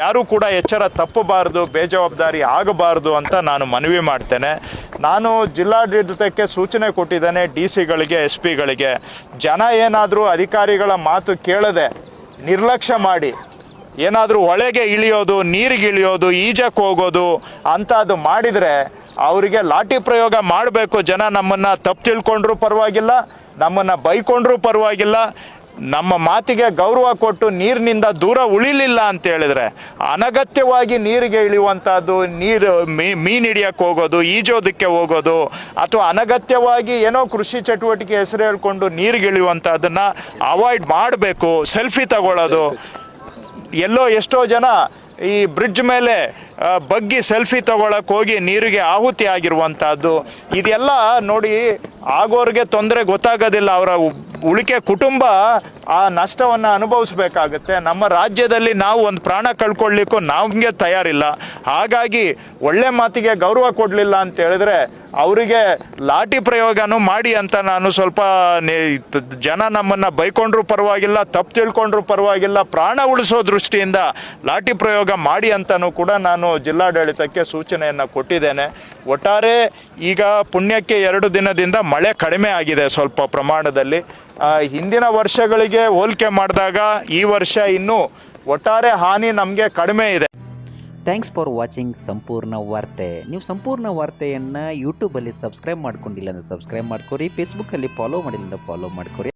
ಯಾರೂ ಕೂಡ ಎಚ್ಚರ ತಪ್ಪಬಾರದು, ಬೇಜವಾಬ್ದಾರಿ ಆಗಬಾರದು ಅಂತ ನಾನು ಮನವಿ ಮಾಡ್ತೇನೆ. ನಾನು ಜಿಲ್ಲಾಡಳಿತಕ್ಕೆ ಸೂಚನೆ ಕೊಟ್ಟಿದ್ದೇನೆ ಡಿ ಸಿಗಳಿಗೆ, ಎಸ್ ಪಿಗಳಿಗೆ. ಜನ ಏನಾದರೂ ಅಧಿಕಾರಿಗಳ ಮಾತು ಕೇಳದೆ ನಿರ್ಲಕ್ಷ್ಯ ಮಾಡಿ, ಏನಾದರೂ ಒಳಗೆ ಇಳಿಯೋದು, ನೀರಿಗೆ ಇಳಿಯೋದು, ಈಜಕ್ಕೆ ಹೋಗೋದು ಅಂಥದ್ದು ಮಾಡಿದರೆ ಅವರಿಗೆ ಲಾಠಿ ಪ್ರಯೋಗ ಮಾಡಬೇಕು ಜನ ನಮ್ಮನ್ನು. ತಪ್ಪು ತಿಳ್ಕೊಂಡ್ರೂ ಪರವಾಗಿಲ್ಲ, ನಮ್ಮನ್ನು ಬೈಕೊಂಡ್ರೂ ಪರವಾಗಿಲ್ಲ. ನಮ್ಮ ಮಾತಿಗೆ ಗೌರವ ಕೊಟ್ಟು ನೀರಿನಿಂದ ದೂರ ಉಳಿಲಿಲ್ಲ ಅಂತ ಹೇಳಿದ್ರೆ ಅನಗತ್ಯವಾಗಿ ನೀರಿಗೆ ಇಳಿಯುವಂಥದ್ದು ನೀರು ಮೀ, ಮೀನು ಹಿಡಿಯಕ್ಕೆ ಹೋಗೋದು, ಈಜೋದಕ್ಕೆ ಹೋಗೋದು, ಅಥವಾ ಅನಗತ್ಯವಾಗಿ ಏನೋ ಕೃಷಿ ಚಟುವಟಿಕೆ ಹೆಸರು ಹೇಳ್ಕೊಂಡು ನೀರಿಗೆ ಇಳಿಯುವಂಥದ್ದನ್ನು ಅವಾಯ್ಡ್ ಮಾಡಬೇಕು ಸೆಲ್ಫಿ ತಗೊಳ್ಳೋದು. ಎಲ್ಲೋ ಎಷ್ಟೋ ಜನ ಈ ಬ್ರಿಡ್ಜ್ ಮೇಲೆ ಬಗ್ಗಿ ಸೆಲ್ಫಿ ತಗೊಳಕ್ ಹೋಗಿ ನೀರಿಗೆ ಆಹುತಿ ಆಗಿರುವಂಥದ್ದು ಇದೆಲ್ಲ ನೋಡಿ ಆಗೋರಿಗೆ ತೊಂದರೆ ಗೊತ್ತಾಗೋದಿಲ್ಲ ಅವರ ಉಳಿಕೆ ಕುಟುಂಬ ಆ ನಷ್ಟವನ್ನು ಅನುಭವಿಸ್ಬೇಕಾಗತ್ತೆ. ನಮ್ಮ ರಾಜ್ಯದಲ್ಲಿ ನಾವು ಒಂದು ಪ್ರಾಣ ಕಳ್ಕೊಳ್ಳಿಕ್ಕೂ ನಮಗೆ ತಯಾರಿಲ್ಲ. ಹಾಗಾಗಿ ಒಳ್ಳೆ ಮಾತಿಗೆ ಗೌರವ ಕೊಡಲಿಲ್ಲ ಅಂತ ಹೇಳಿದ್ರೆ ಅವರಿಗೆ ಲಾಠಿ ಪ್ರಯೋಗನೂ ಮಾಡಿ ಅಂತ ನಾನು ಸ್ವಲ್ಪ ಜನ ನಮ್ಮನ್ನು ಬೈಕೊಂಡ್ರೂ ಪರವಾಗಿಲ್ಲ, ತಪ್ಪು ತಿಳ್ಕೊಂಡ್ರೂ ಪರವಾಗಿಲ್ಲ, ಪ್ರಾಣ ಉಳಿಸೋ ದೃಷ್ಟಿಯಿಂದ ಲಾಠಿ ಪ್ರಯೋಗ ಮಾಡಿ ಅಂತಲೂ ಕೂಡ ನಾನು ಜಿಲ್ಲಾಡಳಿತಕ್ಕೆ ಸೂಚನೆಯನ್ನು ಕೊಟ್ಟಿದ್ದೇನೆ. ಒಟ್ಟಾರೆ ಈಗ ಪುಣ್ಯಕ್ಕೆ ಎರಡು ದಿನದಿಂದ ಮಳೆ ಕಡಿಮೆ ಆಗಿದೆ ಸ್ವಲ್ಪ ಪ್ರಮಾಣದಲ್ಲಿ. ಹಿಂದಿನ ವರ್ಷಗಳಿಗೆ ಹೋಲಿಕೆ ಮಾಡಿದಾಗ ಈ ವರ್ಷ ಇನ್ನೂ ಒಟ್ಟಾರೆ ಹಾನಿ ನಮಗೆ ಕಡಿಮೆ ಇದೆ. ಥ್ಯಾಂಕ್ಸ್ ಫಾರ್ ವಾಚಿಂಗ್ ಸಂಪೂರ್ಣ ವಾರ್ತೆ ನೀವು ಸಂಪೂರ್ಣ ವಾರ್ತೆಯನ್ನು ಯೂಟ್ಯೂಬಲ್ಲಿ ಸಬ್ಸ್ಕ್ರೈಬ್ ಮಾಡ್ಕೊಂಡಿಲ್ಲ ಅಂದರೆ ಸಬ್ಸ್ಕ್ರೈಬ್ ಮಾಡ್ಕೊರಿ ಫೇಸ್ಬುಕ್ಕಲ್ಲಿ ಫಾಲೋ ಮಾಡಿಲ್ಲ ಅಂದರೆ ಫಾಲೋ ಮಾಡ್ಕೊರಿ.